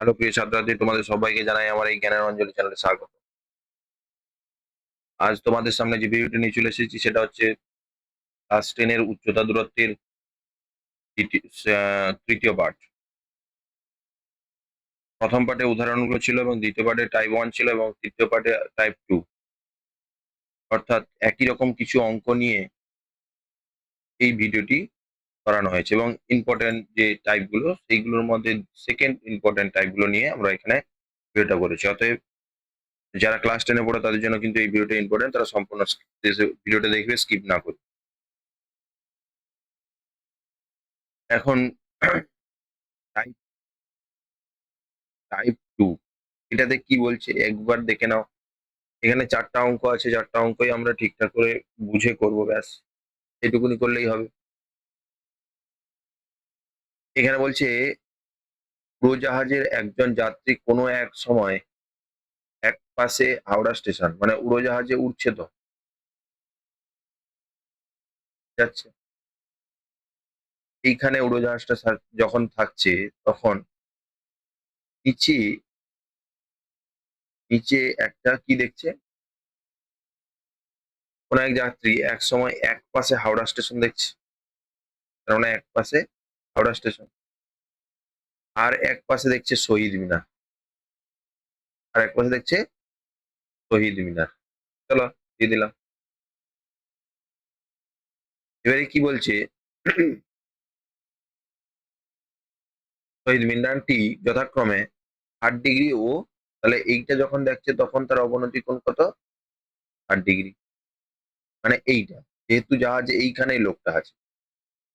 Hello প্রিয় ছাত্রছাত্রী, তোমাদের সবাইকে জানাই আমার এই জ্ঞানের অঞ্জলি চ্যানেলে স্বাগত। আজ তোমাদের সামনে যে ভিডিওটি নিয়ে চলে এসেছি, সেটা হচ্ছে ক্লাস টেনের উচ্চতা দূরত্বের তৃতীয় পার্ট প্রথম পার্টে উদাহরণগুলো ছিল এবং দ্বিতীয় পার্টে টাইপ ওয়ান ছিল এবং তৃতীয় পার্টে টাইপ টু অর্থাৎ একই রকম কিছু অঙ্ক নিয়ে এই ভিডিওটি করানো হয়েছে এবং ইম্পর্টেন্ট যে টাইপগুলো সেইগুলোর মধ্যে সেকেন্ড ইম্পর্টেন্ট টাইপগুলো নিয়ে আমরা এখানে ভিডিওটা করেছি। অতএব যারা ক্লাস টেনে পড়ে, তাদের জন্য কিন্তু এই ভিডিওটা ইম্পর্টেন্ট তারা সম্পূর্ণ ভিডিওটা দেখবে স্কিপ না করে। এখন টাইপ টাইপ টু এটাতে কি বলছে? একবার দেখে নাও। এখানে চারটা অঙ্ক আছে, চারটা অঙ্কই আমরা ঠিকঠাক করে বুঝে করব, ব্যাস। এটুকুনি করলেই হবে। এখানে বলছে, উড়োজাহাজের একজন যাত্রী কোনো এক সময় এক পাশে হাওড়া স্টেশন মানে উড়োজাহাজে উঠছে তো। যাচ্ছে। এইখানে উড়োজাহাজটা যখন থাকছে, তখন নিচে নিচে একটা কি দেখছে? কোন এক যাত্রী এক সময় এক পাশে হাওড়া স্টেশন দেখছে। তার মানে এক পাশে হাওড়া স্টেশন। আর এক পাশে দেখছে শহীদ মিনার। আর এক পাশে দেখছে শহীদ মিনার। চলো, দিয়ে দিলাম। এবারে কি বলছে? শহীদ মিনারটি যথাক্রমে আট ডিগ্রি ও তাহলে এইটা যখন দেখছে তখন তার অবনতি কোণ কত? আট ডিগ্রি। মানে এইটা। যেহেতু জাহাজ এইখানেই লোকটা আছে।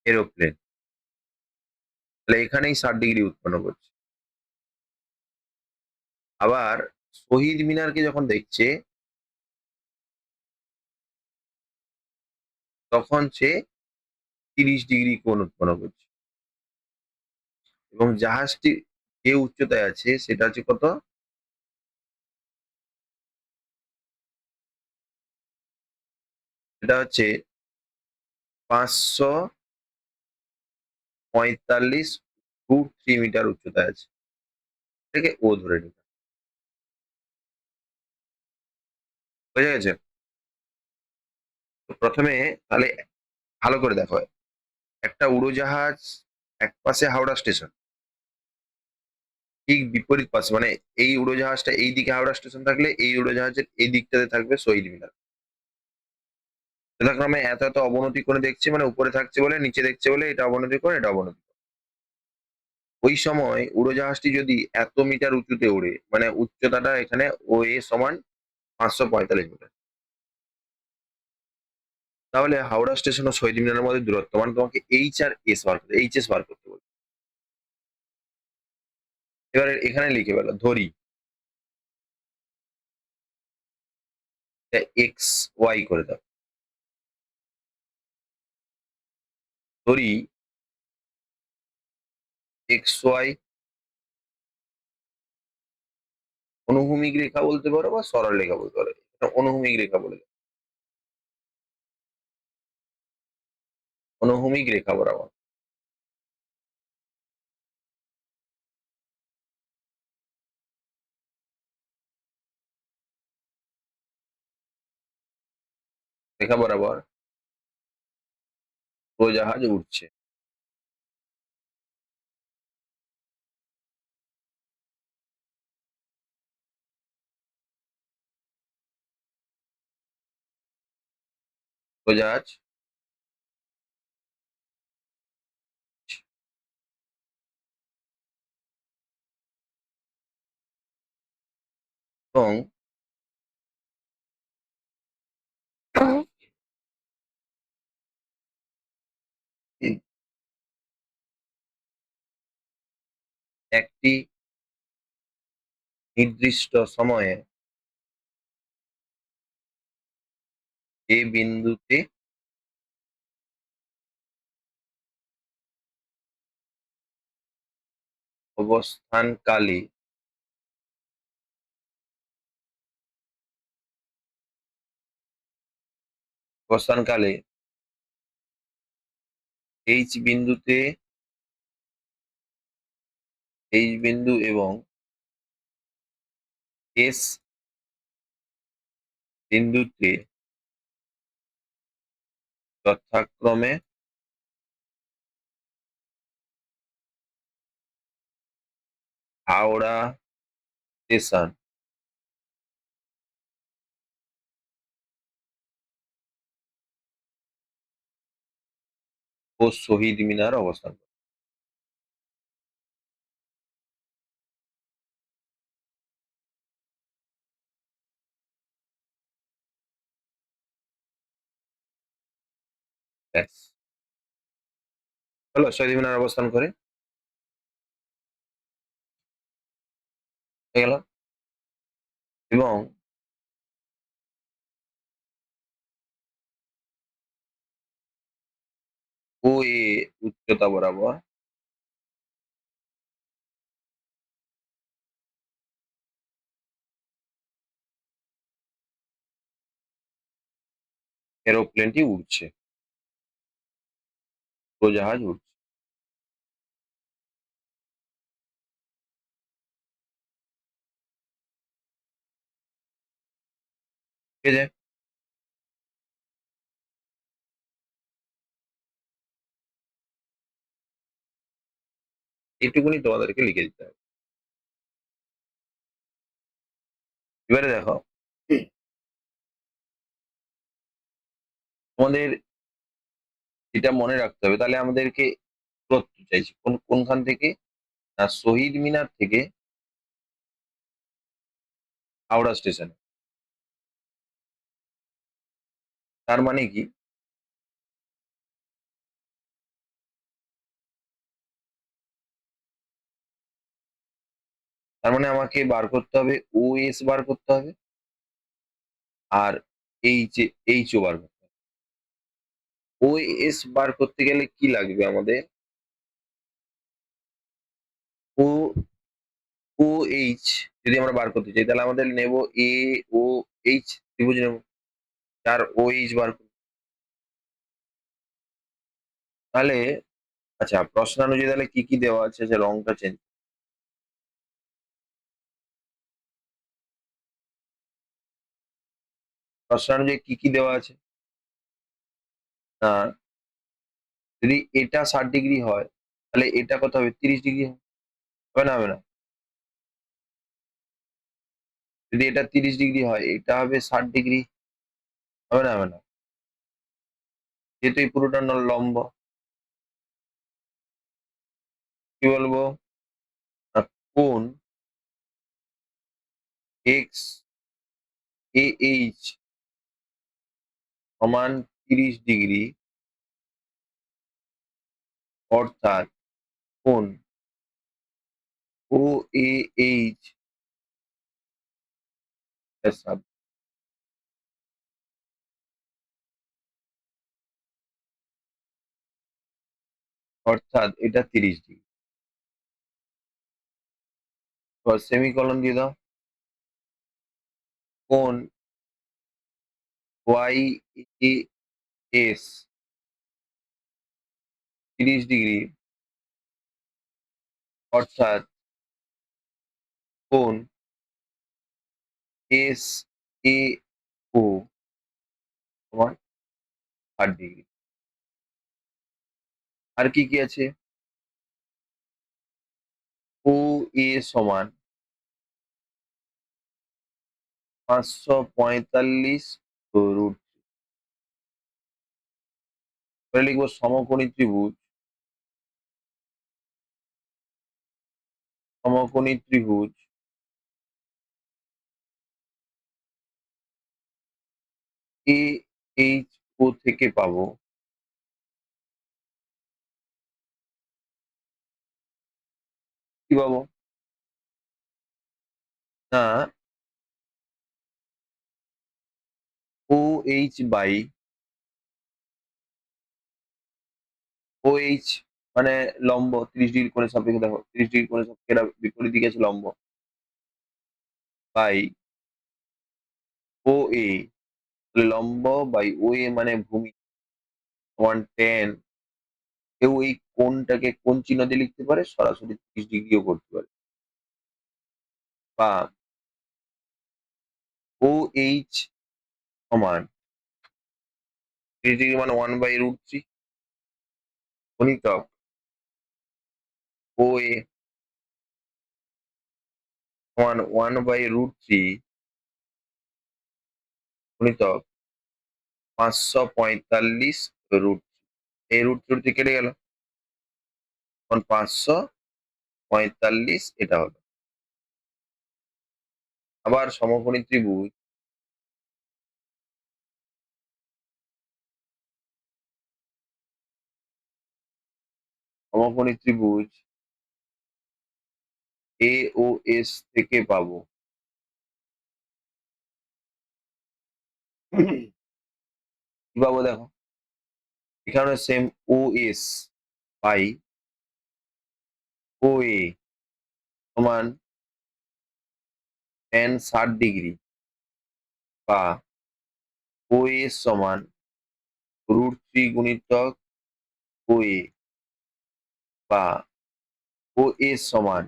এরোপ্লেন। তাহলে এখানেই ষাট ডিগ্রি উৎপন্ন করছে। আবার শহীদ মিনারকে যখন দেখছে, তখন সে তিরিশ ডিগ্রি কোণ উৎপন্ন করছে। এবং জাহাজটি যে উচ্চতায় আছে, সেটা হচ্ছে কত? এটা হচ্ছে পাঁচশো পঁয়তাল্লিশ ফুট থ্রি মিটার উচ্চতায় আছে। থেকে ও ধরে নিলাম বোঝা গেছে? প্রথমে তাহলে ভালো করে দেখো। একটা উড়োজাহাজ এক পাশে হাওড়া স্টেশন। ঠিক বিপরীত পাশে মানে এই উড়োজাহাজটা এই দিকে হাওড়া স্টেশন থাকলে এই উড়োজাহাজের এই দিকটাতে থাকবে শহীদ মিনার। যথাক্রমে এত এত অবনতি করে দেখছে মানে উপরে থাকছে বলে, নিচে দেখছে বলে, এটা অবনতি করে, এটা অবনতি করে। ওই সময় উড়োজাহাজটি যদি এত মিটার উঁচুতে ওড়ে মানে উচ্চতাটা এখানে ও এ সমান পাঁচশো পঁয়তাল্লিশ মিটার। তাহলে হাওড়া স্টেশন ও শহীদ মিনারের মধ্যে দূরত্ব মানে তোমাকে এইচ আর এস বার করতে এইচ এস বার করতে বলবে এবারে এখানে লিখে ফেলো, ধরি। এক্স ওয়াই করে দাও। ধরি এক্স ওয়াই অনুভূমিক রেখা বলতে পারো বা সরল রেখা বলতে পারো অনুভূমিক রেখা বলে অনুভূমিক রেখা বরাবর। রেখা বরাবর। উড়োজাহাজ উঠছে উড়োজাহাজ এবং একটি নির্দিষ্ট সময়ে যে বিন্দুতে অবস্থানকালে অবস্থানকালে এইচ বিন্দুতে এইচ বিন্দু এবং এস বিন্দুতে যথাক্রমে হাওড়া স্টেশন। ও শহীদ মিনার অবস্থান। ব্যাস হলো শহীদ মিনার অবস্থান করে। গেল? এবং ও এ উচ্চতা বরাবর এরোপ্লেনটি উড়ছে। উড়োজাহাজ উড়ছে ঠিক আছে এইটুকুনি তোমাদেরকে লিখে দিতে হবে এবারে দেখো তোমাদের এটা মনে রাখতে হবে। তাহলে আমাদেরকে চাইছি। কোন, কোনখান থেকে? না, শহীদ মিনার থেকে হাওড়া স্টেশনে তার মানে কি? তার মানে আমাকে বার করতে হবে ও এস বার করতে হবে, আর এইচ এইচ ও বার করতে হবে ও এস বার করতে গেলে কি লাগবে আমাদের? ও ও এইচ যদি আমরা বার করতে চাই, তাহলে আমাদের নেব এ ও এইচ ত্রিভুজ নেব। চার ও এইচ বার করব। তাহলে আচ্ছা প্রশ্ন অনুযায়ী তাহলে কি কি দেওয়া আছে? যে রংটা চেঞ্জ প্রশ্ন অনুযায়ী কি কি দেওয়া আছে? যদি এটা ষাট ডিগ্রি হয়, তাহলে এটা কত হবে? তিরিশ ডিগ্রি হবে না হবে না? যদি এটা তিরিশ ডিগ্রি হয়, এটা হবে ষাট ডিগ্রি। হবে না হবে না? যেহেতু এই পুরোটা লম্ব। কি বলব? কোন এক্স এইচ সমান তিরিশ ডিগ্রি অর্থাৎ কোন ও এ এইচ অর্থাৎ এটা তিরিশ ডিগ্রি। সেমিকলন দিয়ে দাও। কোন ওয়াই এস তিরিশ ডিগ্রি। অর্থাৎ কোন এস এ ও সমান ষাট ডিগ্রি। আর কি কি আছে? ও এ সমান পাঁচশো পঁয়তাল্লিশ রুট এবারে লিখব সমকোণী ত্রিভুজ। সমকোণী ত্রিভুজ। এ এইচ ও থেকে পাবো। কি পাবো? না। O H by O H মানে লম্ব, ত্রিশ ডিগ্রি কোণের সাপেক্ষে দেখো। ত্রিশ ডিগ্রি কোণের সাপেক্ষে এটা বিপরীত দিকে আছে? লম্ব। বাই ও এ লম্ব বাই ও এ মানে ভূমি। সমান টেন। কেউ এই কোণটাকে কোন চিহ্ন দিয়ে লিখতে পারে, সরাসরি ত্রিশ ডিগ্রিও করতে পারে। বা ও এইচ সমান। থ্রি ডিগ্রি মানে ওয়ান বাই রুট থ্রি। গণিতক ও এ সমান ওয়ান বাই রুট থ্রি। গণিতক পাঁচশো পঁয়তাল্লিশ রুট এই রুট থ্রি কেটে গেল। এখন পাঁচশো পঁয়তাল্লিশ এটা হলো। আবার সমকোণী ত্রিভুজ সমকোণী ত্রিভুজ এ ও এস থেকে পাবো। কি পাবো দেখো? এখানে same O S pi. O A সমান টেন ষাট ডিগ্রি বা ও এস সমান রুট থ্রি গুণিতক ও এ বা ও এস সমান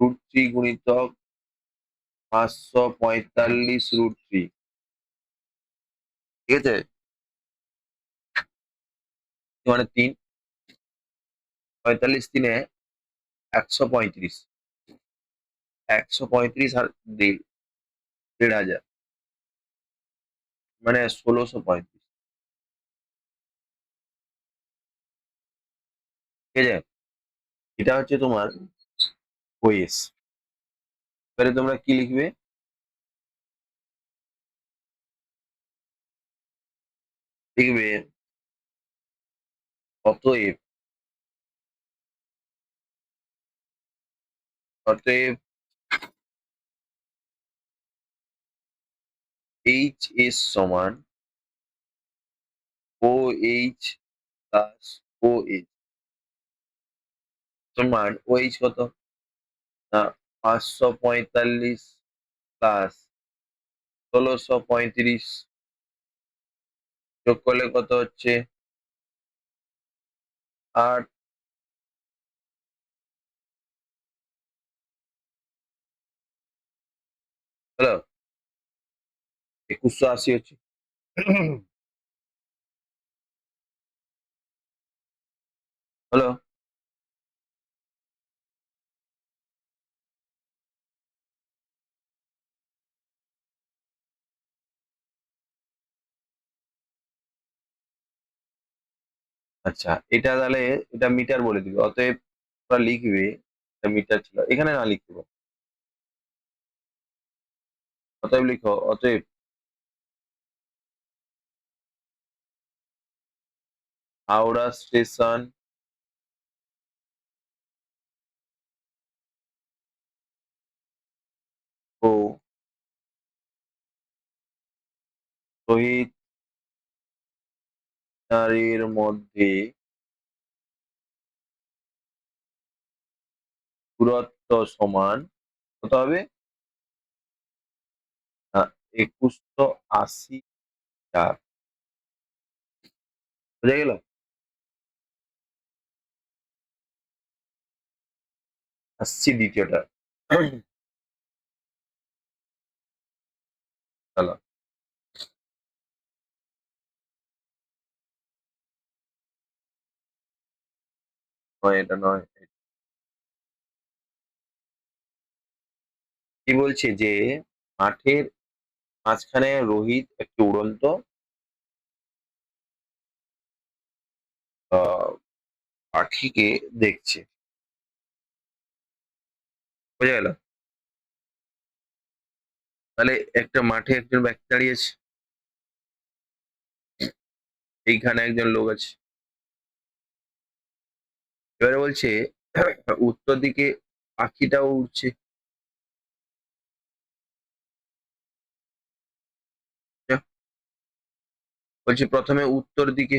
রুট থ্রি গুণিতক পাঁচশো পঁয়তাল্লিশ রুট থ্রি ঠিক আছে? মানে তিন? পঁয়তাল্লিশ তিনে একশো পঁয়ত্রিশ। একশো পঁয়ত্রিশ আর দেড় দেড় হাজার। মানে ষোলোশো পঁয়ত্রিশ। ঠিক আছে এটা হচ্ছে তোমার ওয়েস এবারে তোমরা কি লিখবে? লিখবে, অতএব অতএব এইচ এস সমান O H plus O H সমান ও এইচ কত? না, পাঁচশো পঁয়তাল্লিশ প্লাস ষোলোশো পঁয়ত্রিশ যোগ করলে কত হচ্ছে? আট হ্যালো একুশশো আশি হচ্ছে। হ্যালো আচ্ছা এটা তাহলে এটা মিটার বলে দিবে, অতএব তোমরা লিখবে এটা মিটার ছিল, এখানে না লিখতে অতএব লিখো, অতএব হাওড়া স্টেশন ও শহীদ মিনারের মধ্যে দূরত্ব সমান কত হবে। একুশশো আশি চার। বোঝা গেল? আসছি দ্বিতীয়টা। চলো। নয় এটা নয়। কি বলছে যে, মাঠের মাঝখানে রোহিত একটি উড়ন্ত। পাখিকে দেখছে। বোঝা গেল? তাহলে একটা মাঠে একজন ব্যক্তি দাঁড়িয়েছে। এইখানে একজন লোক আছে। এবারে বলছে, উত্তর দিকে পাখিটাও উড়ছে। বলছি প্রথমে উত্তর দিকে।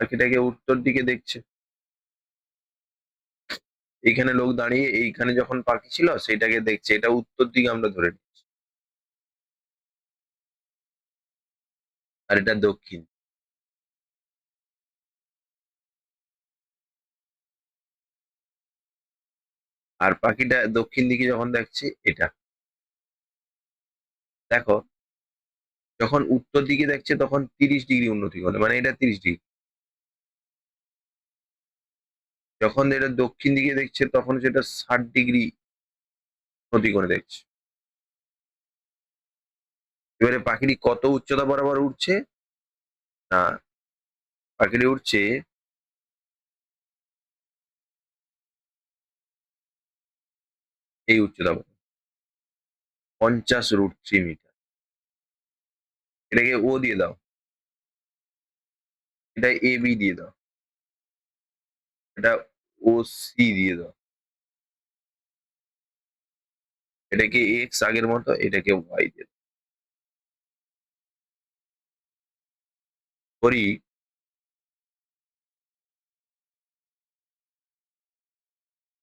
পাখিটাকে উত্তর দিকে দেখছে। এইখানে লোক দাঁড়িয়ে, এইখানে যখন পাখি ছিল সেটাকে দেখছে। এটা উত্তর দিকে আমরা ধরে নিচ্ছি। আর এটা দক্ষিণ। আর পাখিটা দক্ষিণ দিকে যখন দেখছে, এটা। দেখো, যখন উত্তর দিকে দেখছে, তখন তিরিশ ডিগ্রি উন্নতি করে মানে এটা তিরিশ ডিগ্রি। যখন এটা দক্ষিণ দিকে দেখছে, তখন সেটা ষাট ডিগ্রি উন্নতি করে দেখছে। এবারে পাখিটি কত উচ্চতা বরাবর উঠছে না, পাখিটি উঠছে এই উচ্চতা পঞ্চাশ রুট থ্রি মিটার এটাকে ও দিয়ে দাও। এটা এ বি দিয়ে দাও। এটা ও সি দিয়ে দাও। এটাকে এক্স আগের মতো, এটাকে ওয়াই দিয়ে দাও। করি।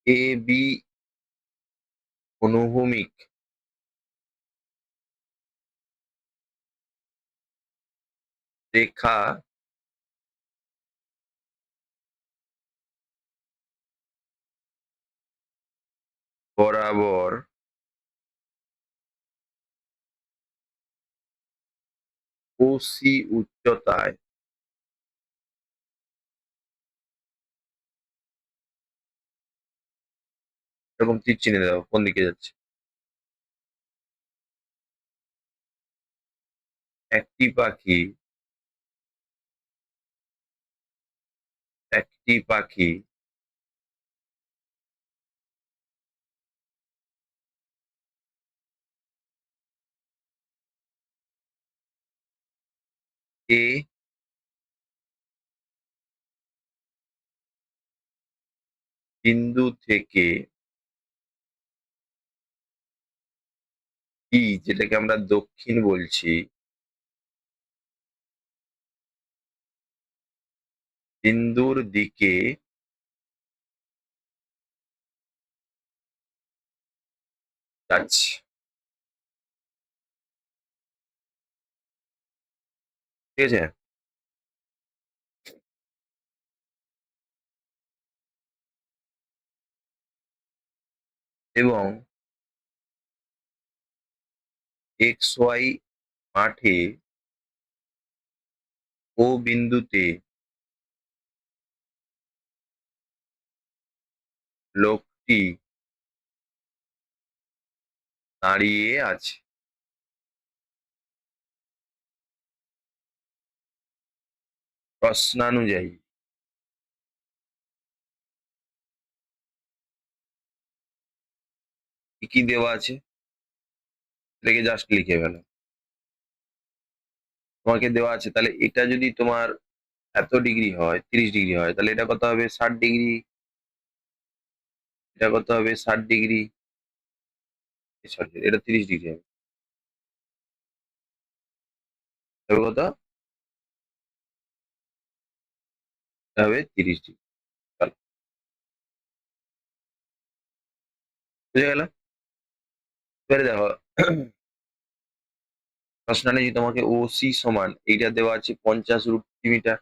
এ বি অনুভূমিক। রেখা। বরাবর। ওসি উচ্চতায়। এরকম তীর চিনে দাও কোন দিকে যাচ্ছে? একটি পাখি। একটি পাখি। এ বিন্দু থেকে ই যেটাকে আমরা দক্ষিণ বলছি। বিন্দুর দিকে ঠিক আছে? এবং এক্স ওয়াই মাঠে ও বিন্দুতে লোকটি দাঁড়িয়ে আছে। প্রশ্নানুযায়ী। কি কি দেওয়া আছে? এটাকে জাস্ট লিখে ফেলো। তোমাকে দেওয়া আছে, তাহলে এটা যদি তোমার এত ডিগ্রি হয়, তিরিশ ডিগ্রি হয়, তাহলে এটা কত হবে? ষাট ডিগ্রি এটা কত হবে? ষাট ডিগ্রি এটা তিরিশ ডিগ্রি হবে। তবে কত? হবে তিরিশ ডিগ্রি বুঝে গেল? এবারে দেখো প্রশ্নালে যে তোমাকে ও সি সমান, এইটা দেওয়া আছে পঞ্চাশ রুট মিটার।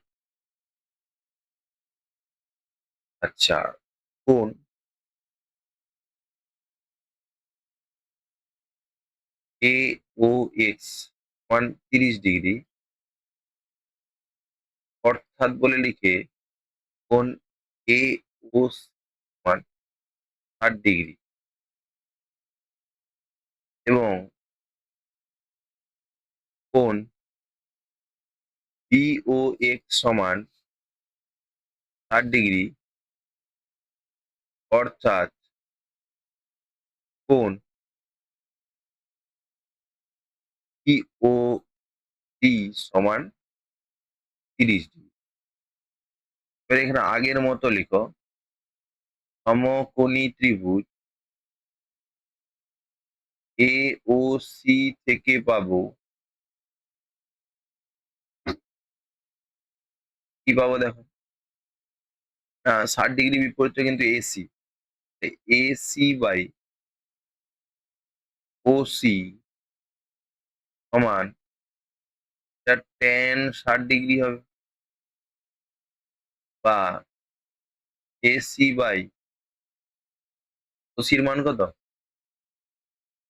আচ্ছা কোন? এ ও এক্স সমান তিরিশ ডিগ্রি। অর্থাৎ বলে লিখে, কোন এ ও সমান ষাট ডিগ্রি। এবং কোন বি ও এক্স সমান ষাট ডিগ্রি অর্থাৎ কোন ও ডি সমান তিরিশ ডিগ্রি। এখানে আগের মতো লিখো, সমকোণী ত্রিভুজ এ, ও থেকে পাবো। কি পাবো দেখো? হ্যাঁ ষাট ডিগ্রি বিপরীতে কিন্তু AC AC by O, C সমান টেন ষাট ডিগ্রি হবে। বা এসি বাই ওসির মান কত?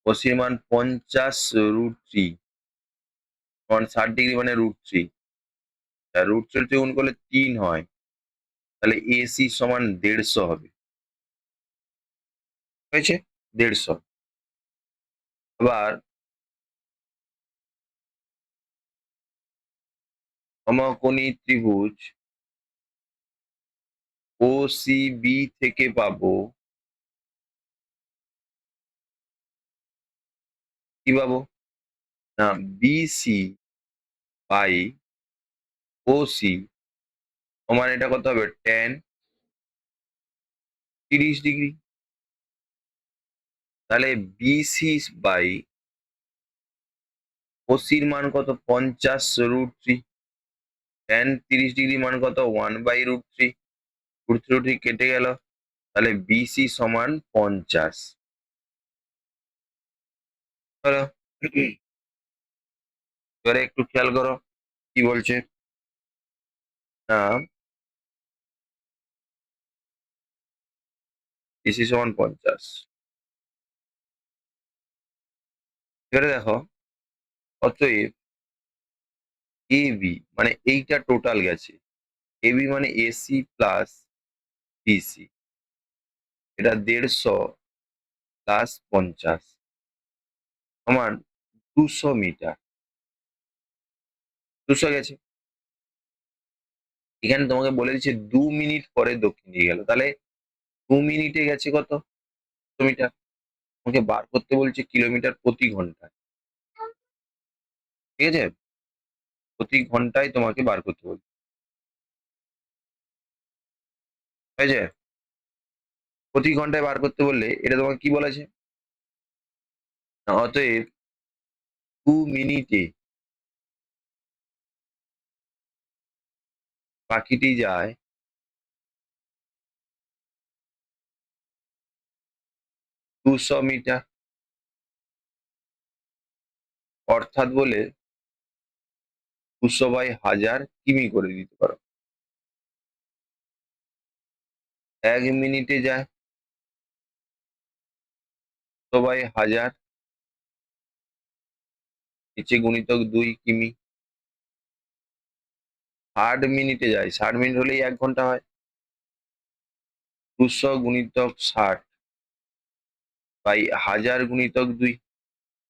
ওসির মান পঞ্চাশ রুট থ্রি সমান ষাট ডিগ্রি মানে রুট থ্রি রুট থ্রি গুণ করলে তিন হয়, তাহলে এসি সমান দেড়শো হবে। হয়েছে? দেড়শো। আবার সমকোণী ত্রিভুজ ও সি বি থেকে পাবো কি পাবো? না বিসি বাই ও সি সমান এটা কত হবে? টেন তিরিশ ডিগ্রি। তাহলে বিসি বাই ওসির মান কত? পঞ্চাশ রুট থ্রি টেন তিরিশ ডিগ্রি মান কত? One by root three root three কেটে গেল। তাহলে বিসি সমান পঞ্চাশ। এবারে একটু খেয়াল করো, কি বলছে? না বিসি সমান পঞ্চাশ। এবারে দেখো, অতএব এ বি মানে এইটা টোটাল গেছে। এ বি মানে এসি প্লাস বিসি এটা দেড়শো প্লাস পঞ্চাশ। সমান দুশো মিটার। দুশো গেছে। এখানে তোমাকে বলে দিচ্ছে, দু মিনিট পরে দক্ষিণ দিকে গেল। তাহলে দু মিনিটে গেছে কত? মিটার। তোমাকে বার করতে বলছে কিলোমিটার প্রতি ঘন্টায়। ঠিক আছে? প্রতি ঘন্টায় তোমাকে বার করতে বলছে। ঠিক আছে প্রতি ঘন্টায় বার করতে বললে এটা তোমাকে কি বলেছে? অতএব দু মিনিটে পাখিটি যায়। দুশো মিটার। অর্থাৎ বলে দুশো বাই হাজার কিমি করে দিতে পারো। এক মিনিটে যায়। দুশো বাই হাজার নিচে গুণিতক দুই, কিমি। ষাট মিনিটে যায়। ষাট মিনিট হলেই এক ঘণ্টা হয়। দুশো গুণিতক ষাট বাই হাজার গুণিতক দুই।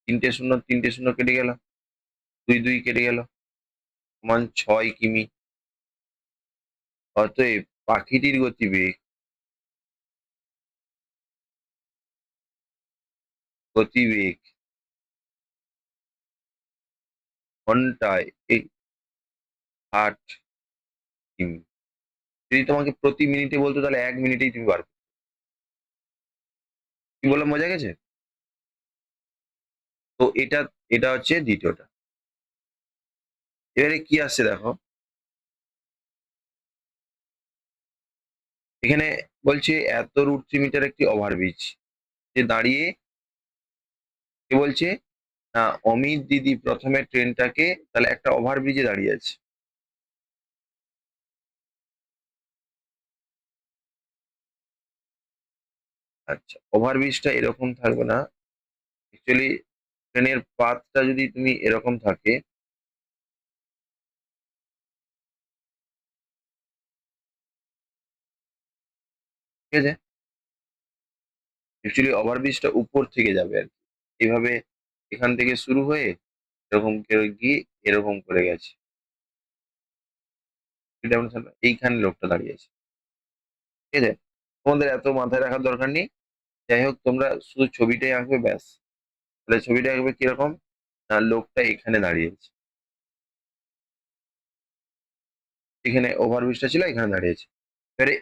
তিনটে শূন্য তিনটে শূন্য কেটে গেল। দুই দুই কেটে গেল। সমান ছয় কিমি। অতএব পাখিটির গতিবেগ গতিবেগ ঘন্টায় এই ষাট কিমি যদি তোমাকে প্রতি মিনিটে বলতো, তাহলে এক মিনিটেই তুমি পারবে কি বললাম মজা গেছে? তো এটা এটা হচ্ছে দ্বিতীয়টা। এবারে কি আসছে দেখো? এখানে বলছে, এত রুট থ্রি মিটার একটি ওভারব্রিজ যে দাঁড়িয়ে বলছে অমিত দিদি প্রথমে ট্রেনটাকে তাহলে একটা ওভারব্রিজে দাঁড়িয়ে আছে। আচ্ছা ওভারব্রিজটা এরকম থাকবে না। অ্যাকচুয়ালি ট্রেনের পাথটা যদি তুমি এরকম থাকে, ঠিক আছে? অ্যাকচুয়ালি ওভারব্রিজটা উপর থেকে যাবে আর কি। এইভাবে এখান থেকে শুরু হয়ে এরকম করে গিয়ে এরকম করে গেছে। এইখানে লোকটা দাঁড়িয়ে আছে। ঠিক আছে তোমাদের এত মাথায় রাখার দরকার নেই। যাই হোক, তোমরা শুধু ছবিটাই আঁকবে, ব্যাস। তাহলে ছবিটা আঁকবে কীরকম? না, লোকটা এখানে দাঁড়িয়ে আছে। এখানে ওভারব্রিজটা ছিল, এখানে দাঁড়িয়েছে এবারে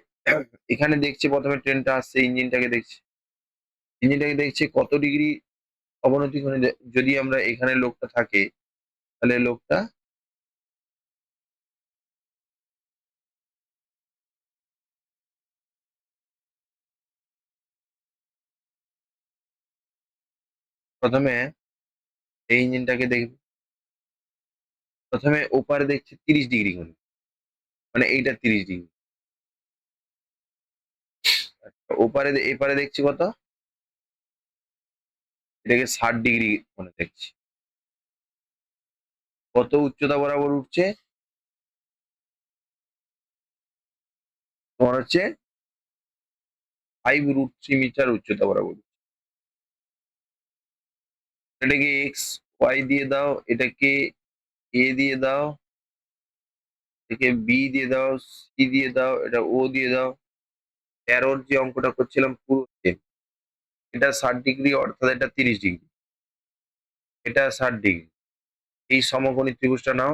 এখানে দেখছে প্রথমে ট্রেনটা আসছে ইঞ্জিনটাকে দেখছে। ইঞ্জিনটাকে দেখছে কত ডিগ্রি অবনতি দে- যদি আমরা এখানে লোকটা থাকে, তাহলে লোকটা প্রথমে এই ইঞ্জিনটাকে দেখবে প্রথমে ওপারে দেখছে তিরিশ ডিগ্রি করে মানে এইটা তিরিশ ডিগ্রি। ওপারে এপারে দেখছি কত? এটাকে ষাট ডিগ্রি মনে দেখছি। কত উচ্চতা বরাবর উঠছে? তোমার হচ্ছে ফাইভ রুট থ্রি মিটার উচ্চতা বরাবর এটাকে এক্স ওয়াই দিয়ে দাও, এটাকে এ দিয়ে দাও, এটাকে বি দিয়ে দাও সি দিয়ে দাও, এটা ও দিয়ে দাও। তেরোর যে অঙ্কটা করছিলাম পুরো। এটা ষাট ডিগ্রি অর্থাৎ এটা তিরিশ ডিগ্রি। এটা ষাট ডিগ্রি। এই সমকোণী ত্রিভুজটা নাও।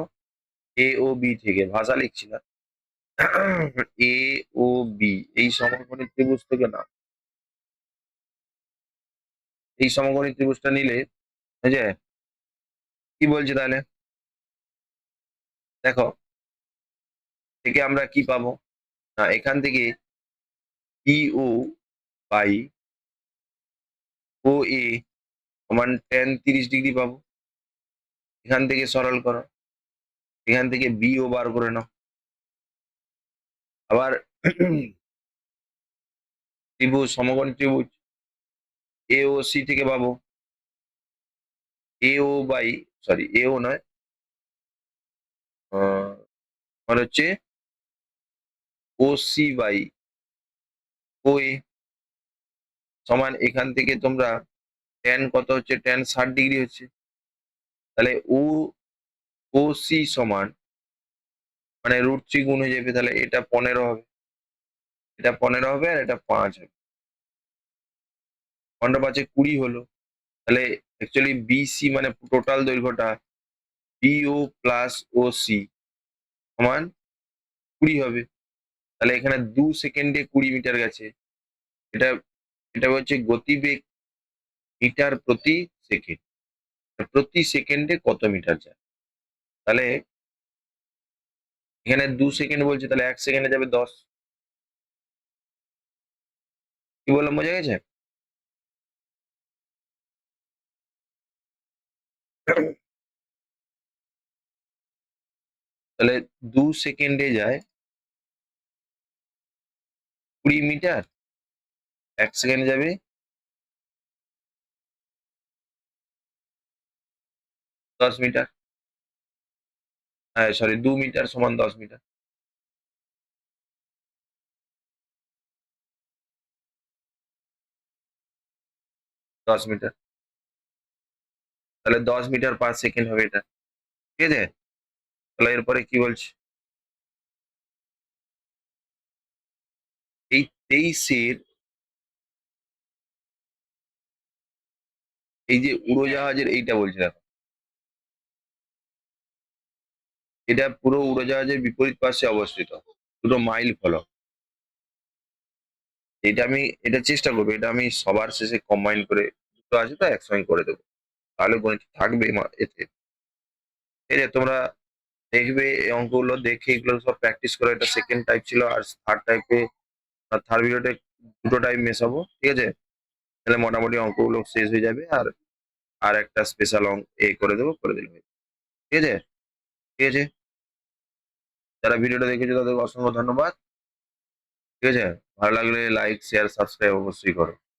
এ ও বি থেকে। ভাষা লিখছি না। এ ও বি এই সমকোণী ত্রিভুজ থেকে না এই সমকোণী ত্রিভুজটা নিলে বুঝে কি বলছি তাহলে? দেখো, থেকে আমরা কি পাবো? না, এখান থেকে ই ও বাই ও এ সমান টেন তিরিশ ডিগ্রি পাবো। এখান থেকে সরল করো। এখান থেকে বি ও বার করে নাও। আবার ত্রিভুজ, সমকোণী ত্রিভুজ। এ ও সি থেকে পাবো। এ ও বাই সরি এ ও নয়। আমার হচ্ছে ও সি বাই ও এ সমান এখান থেকে তোমরা ট্যান কত হচ্ছে? ট্যান ষাট ডিগ্রি হচ্ছে। তাহলে ও ও সি সমান মানে রুট থ্রি গুণ হয়ে যাবে, তাহলে এটা পনেরো হবে। এটা পনেরো হবে আর এটা পাঁচ হবে। পনেরো পাঁচে কুড়ি হলো। তাহলে অ্যাকচুয়ালি বিসি মানে টোটাল দৈর্ঘ্যটা বিও প্লাস ও সি সমান কুড়ি হবে। তাহলে এখানে দু সেকেন্ডে কুড়ি মিটার গেছে। এটা এটা হচ্ছে গতিবেগ মিটার প্রতি সেকেন্ড। প্রতি সেকেন্ডে কত মিটার যায়? তাহলে এখানে দু সেকেন্ড বলছে, তাহলে এক সেকেন্ডে যাবে দশ। কি বললাম, বোঝা গেছে? তাহলে দু সেকেন্ডে যায় কুড়ি মিটার। এক সেকেন্ডে যাবে। দশ মিটার। হ্যাঁ সরি দু মিটার সমান দশ মিটার। দশ মিটার। তাহলে দশ মিটার পার সেকেন্ড হবে এটা। ঠিক আছে? তাহলে এরপরে কি বলছে? এই তেইশের এই যে উড়োজাহাজের এইটা বলছে দেখো এটা পুরো উড়োজাহাজের বিপরীত পাশে অবস্থিত। দুটো মাইল ফলক এটা আমি, এটা চেষ্টা করব, এটা আমি সবার শেষে কম্বাইন করে দুটো আছে তো একসঙ্গে করে দেবো। তাহলে গণিত থাকবে এতে। এই যে তোমরা দেখবে এই অঙ্কগুলো দেখে এগুলো সব প্র্যাকটিস করে। এটা সেকেন্ড টাইপ ছিল, আর থার্ড টাইপে থার্ড ভিডিওতে দুটো টাইপ মেশাবো, ঠিক আছে? তাহলে মোটামুটি অঙ্কগুলো শেষ হয়ে যাবে, আর আর একটা স্পেশাল অঙ্ক এ করে দেবো, করে দিলে ঠিক আছে? ঠিক আছে? যারা ভিডিওটা দেখেছ তাদেরকে অসংখ্য ধন্যবাদ। ঠিক আছে? ভালো লাগলে লাইক শেয়ার সাবস্ক্রাইব অবশ্যই করো।